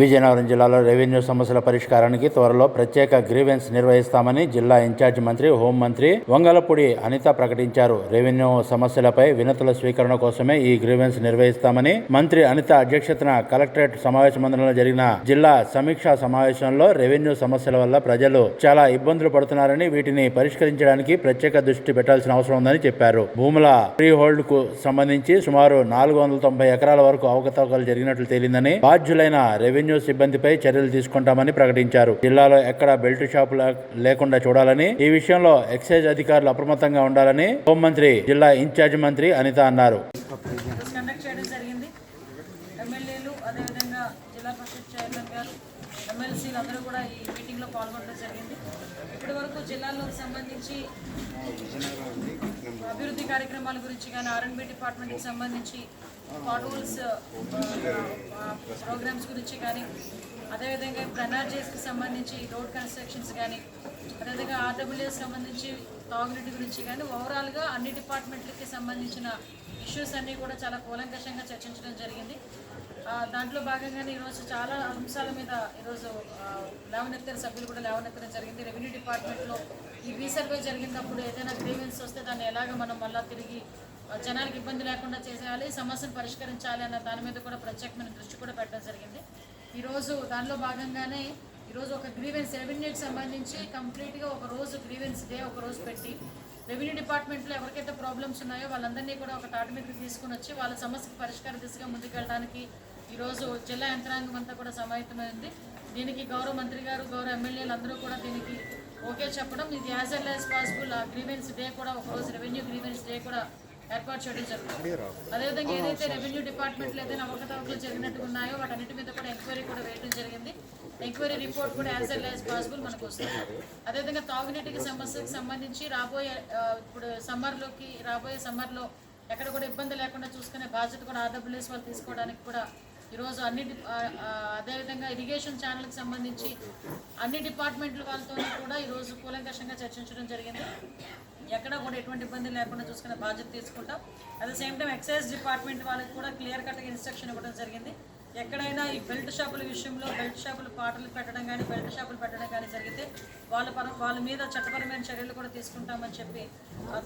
విజయనగరం జిల్లాలో రెవెన్యూ సమస్యల పరిష్కారానికి త్వరలో ప్రత్యేక గ్రీవెన్స్ నిర్వహిస్తామని జిల్లా ఇన్ఛార్జ్ మంత్రి హోంమంత్రి వంగలపూడి అనిత ప్రకటించారు. రెవెన్యూ సమస్యలపై వినతుల స్వీకరణ కోసమే ఈ గ్రీవెన్స్ నిర్వహిస్తామని మంత్రి అనిత అధ్యక్షతన కలెక్టరేట్ సమావేశ మందిరంలో జరిగిన జిల్లా సమీక్షా సమావేశంలో రెవెన్యూ సమస్యల వల్ల ప్రజలు చాలా ఇబ్బందులు పడుతున్నారని వీటిని పరిష్కరించడానికి ప్రత్యేక దృష్టి పెట్టాల్సిన అవసరం ఉందని చెప్పారు. భూముల ఫ్రీ హోల్డ్కు సంబంధించి సుమారు నాలుగు వందల తొంభై ఎకరాల వరకు అవకతవకలు జరిగినట్లు తేలిందని బాధ్యులైన రెవెన్యూ సిబ్బందిపై చర్యలు తీసుకుంటామని ప్రకటించారు. జిల్లాలో ఎక్కడ బెల్ట్ షాపుల లేకుండా చూడాలని ఈ విషయంలో ఎక్సైజ్ అధికారులు అప్రమత్తంగా ఉండాలని హోంమంత్రి జిల్లా ఇన్ఛార్జ్ మంత్రి అనిత అన్నారు ఈరోజు కండక్ట్ చేయడం జరిగింది ఎమ్మెల్యేలు అదేవిధంగా జిల్లా పరిషత్ చైర్మన్ గారు ఎమ్మెల్సీలు అందరూ కూడా ఈ మీటింగ్లో పాల్గొనడం జరిగింది. ఇప్పటి వరకు జిల్లాలో సంబంధించి అభివృద్ధి కార్యక్రమాల గురించి కానీ ఆర్ఎండ్బి డిపార్ట్మెంట్కి సంబంధించి పాటోల్స్ ప్రోగ్రామ్స్ గురించి కానీ అదేవిధంగా ఇప్పుడు ఎన్ఆర్జీఎస్కి సంబంధించి రోడ్ కన్స్ట్రక్షన్స్ కానీ అదేవిధంగా ఆర్డబ్ల్యూఎస్ సంబంధించి తాగునీటి గురించి కానీ ఓవరాల్గా అన్ని డిపార్ట్మెంట్లకి సంబంధించిన ఇష్యూస్ అన్నీ కూడా చాలా కూలంకషంగా చర్చించడం జరిగింది. దాంట్లో భాగంగానే ఈరోజు చాలా అంశాల మీద ఈరోజు లేవనెత్తిన సభ్యులు కూడా లేవనెత్తడం జరిగింది. రెవెన్యూ డిపార్ట్మెంట్లో ఈ రీసర్వే జరిగినప్పుడు ఏదైనా గ్రీవెన్స్ వస్తే దాన్ని ఎలాగ మనం మళ్ళా తిరిగి జనాలకు ఇబ్బంది లేకుండా చేసేయాలి సమస్యను పరిష్కరించాలి అన్న దాని మీద కూడా ప్రత్యేకమైన దృష్టి కూడా పెట్టడం జరిగింది. ఈరోజు దానిలో భాగంగానే ఈరోజు ఒక గ్రీవెన్స్ రెవెన్యూకి సంబంధించి కంప్లీట్గా ఒక రోజు గ్రీవెన్స్ డే ఒక రోజు పెట్టి రెవెన్యూ డిపార్ట్మెంట్లో ఎవరికైతే ప్రాబ్లమ్స్ ఉన్నాయో వాళ్ళందరినీ కూడా ఒక తాటి మీదకి తీసుకుని వచ్చి వాళ్ళ సమస్యకు పరిష్కార దిశగా ముందుకెళ్ళడానికి ఈరోజు జిల్లా యంత్రాంగం అంతా కూడా సమాహితమైంది. దీనికి గౌరవ మంత్రి గారు గౌరవ ఎమ్మెల్యేలు అందరూ కూడా దీనికి ఓకే చెప్పడం. ఇది యాజ్ ఎల్ యాజ్ పాసిబుల్ ఆ గ్రీవెన్స్ డే కూడా ఒక రోజు రెవెన్యూ గ్రీవెన్స్ డే కూడా ఏర్పాటు చేయడం జరుగుతుంది. అదేవిధంగా ఏదైతే రెవెన్యూ డిపార్ట్మెంట్లు ఏదైనా అవకతవకలు జరిగినట్టు ఉన్నాయో వాటన్నిటి మీద కూడా ఎంక్వైరీ కూడా వేయడం జరిగింది. ఎంక్వైరీ రిపోర్ట్ కూడా యాజ్ ఎల్ యాజ్ పాసిబుల్ మనకు వస్తుంది. అదేవిధంగా తాగునీటికి సమస్యకు సంబంధించి రాబోయే ఇప్పుడు సమ్మర్లోకి రాబోయే సమ్మర్లో ఎక్కడ కూడా ఇబ్బంది లేకుండా చూసుకునే బాధ్యత కూడా ఆర్డబ్ల్యూఎస్ వాళ్ళు తీసుకోవడానికి కూడా ఈరోజు అన్ని అదేవిధంగా ఇరిగేషన్ ఛానల్కి సంబంధించి అన్ని డిపార్ట్మెంట్ల వాళ్ళతో కూడా ఈరోజు కూలంకషంగా చర్చించడం జరిగింది. ఎక్కడ కూడా ఎటువంటి ఇబ్బంది లేకుండా చూసుకునే బాధ్యత తీసుకుంటాం. At the same time excise department వాళ్ళకి కూడా క్లియర్ కట్గా ఇన్స్ట్రక్షన్ ఇవ్వడం జరిగింది. ఎక్కడైనా ఈ బెల్ట్ షాపుల విషయంలో బెల్ట్ షాపులు పాటలు పెట్టడం కానీ బెల్ట్ షాపులు పెట్టడం కానీ జరిగితే వాళ్ళ పరం వాళ్ళ మీద చట్టపరమైన చర్యలు కూడా తీసుకుంటామని చెప్పి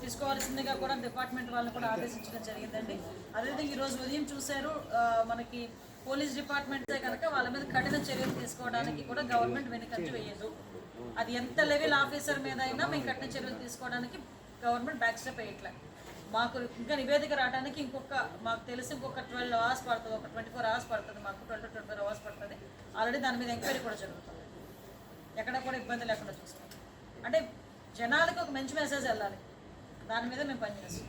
తీసుకోవాల్సిందిగా కూడా డిపార్ట్మెంట్ వాళ్ళని కూడా ఆదేశించడం జరిగిందండి. అదేవిధంగా ఈరోజు ఉదయం చూశారు మనకి పోలీస్ డిపార్ట్మెంట్సే కనుక వాళ్ళ మీద కఠిన చర్యలు తీసుకోవడానికి కూడా గవర్నమెంట్ వెనుకంచి వేయదు. అది ఎంత లెవెల్ ఆఫీసర్ మీద అయినా మేము కఠిన చర్యలు తీసుకోవడానికి గవర్నమెంట్ బ్యాక్ స్టెప్ వేయట్లే. మాకు ఇంకా నివేదిక రావడానికి ఇంకొక మాకు తెలిసి ఇంకొక ట్వెల్వ్ అవర్స్ పడుతుంది ఒక ట్వంటీ ఫోర్ అవర్స్ పడుతుంది మాకు twelve to twenty four hours పడుతుంది. ఆల్రెడీ దాని మీద ఎంక్వైరీ కూడా జరుగుతుంది. ఎక్కడ కూడా ఇబ్బంది లేకుండా చూస్తాం. అంటే జనాలకు ఒక మంచి మెసేజ్ వెళ్ళాలి. దాని మీద మేము పనిచేస్తాం.